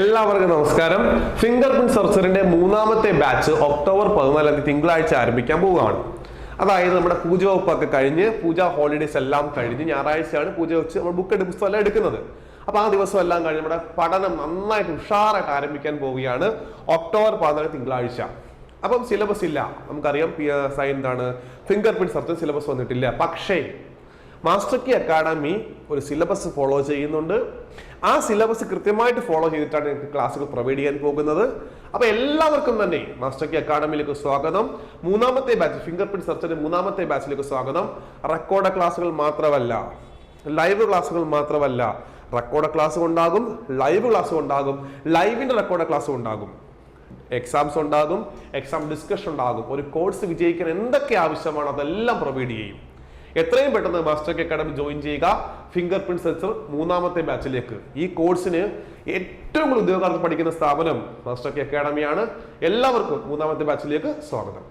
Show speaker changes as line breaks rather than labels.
എല്ലാവർക്കും നമസ്കാരം. Finger print സെർച്ചറിന്റെ മൂന്നാമത്തെ ബാച്ച് ഒക്ടോബർ പതിനാലാം തീയതി തിങ്കളാഴ്ച ആരംഭിക്കാൻ പോവുകയാണ്. അതായത് നമ്മുടെ പൂജ വകുപ്പൊക്കെ കഴിഞ്ഞ് പൂജ ഹോളിഡേസ് എല്ലാം കഴിഞ്ഞ് ഞായറാഴ്ചയാണ് പൂജ വെച്ച് നമ്മൾ ബുക്ക് എടുത്ത് പുസ്തകം എല്ലാം എടുക്കുന്നത്. അപ്പൊ ആ ദിവസം എല്ലാം കഴിഞ്ഞ് നമ്മുടെ പഠനം നന്നായിട്ട് ഉഷാറായിട്ട് ആരംഭിക്കാൻ പോവുകയാണ് ഒക്ടോബർ പതിനാല് തിങ്കളാഴ്ച. അപ്പം സിലബസ് ഇല്ല. നമുക്കറിയാം എന്താണ്? ഫിംഗർ പ്രിന്റ് സെർച്ച് സിലബസ് വന്നിട്ടില്ല. പക്ഷേ മാസ്റ്റർ കി അക്കാഡമി ഒരു സിലബസ് ഫോളോ ചെയ്യുന്നുണ്ട്. ആ സിലബസ് കൃത്യമായിട്ട് ഫോളോ ചെയ്തിട്ടാണ് എനിക്ക് ക്ലാസ്സുകൾ പ്രൊവൈഡ് ചെയ്യാൻ പോകുന്നത്. അപ്പൊ എല്ലാവർക്കും തന്നെ മാസ്റ്റർ കി അക്കാഡമിയിലേക്ക് സ്വാഗതം. മൂന്നാമത്തെ ബാച്ച് ഫിംഗർ പ്രിന്റ് സെർച്ചിന്റെ മൂന്നാമത്തെ ബാച്ചിലേക്ക് സ്വാഗതം. റെക്കോർഡ് ക്ലാസ്സുകൾ മാത്രമല്ല ലൈവ് ക്ലാസ്സുകൾ മാത്രമല്ല റെക്കോർഡ് ക്ലാസ് ഉണ്ടാകും ലൈവ് ക്ലാസ് ഉണ്ടാകും ലൈവിന്റെ റെക്കോർഡ് ക്ലാസ് ഉണ്ടാകും. എക്സാംസ് ഉണ്ടാകും എക്സാം ഡിസ്കഷൻ ഉണ്ടാകും. ഒരു കോഴ്സ് വിജയിക്കാൻ എന്തൊക്കെ ആവശ്യമാണോ അതെല്ലാം പ്രൊവൈഡ് ചെയ്യും. എത്രയും പെട്ടെന്ന് മാസ്റ്റർ അക്കാഡമി ജോയിൻ ചെയ്യുക. ഫിംഗർ പ്രിന്റ് സെൻസർ മൂന്നാമത്തെ ബാച്ചിലേക്ക്. ഈ കോഴ്സിന് ഏറ്റവും കൂടുതൽ ഉദ്യോഗാർത്ഥം പഠിക്കുന്ന സ്ഥാപനം മാസ്റ്റർ അക്കാഡമിയാണ്. എല്ലാവർക്കും മൂന്നാമത്തെ ബാച്ചിലേക്ക് സ്വാഗതം.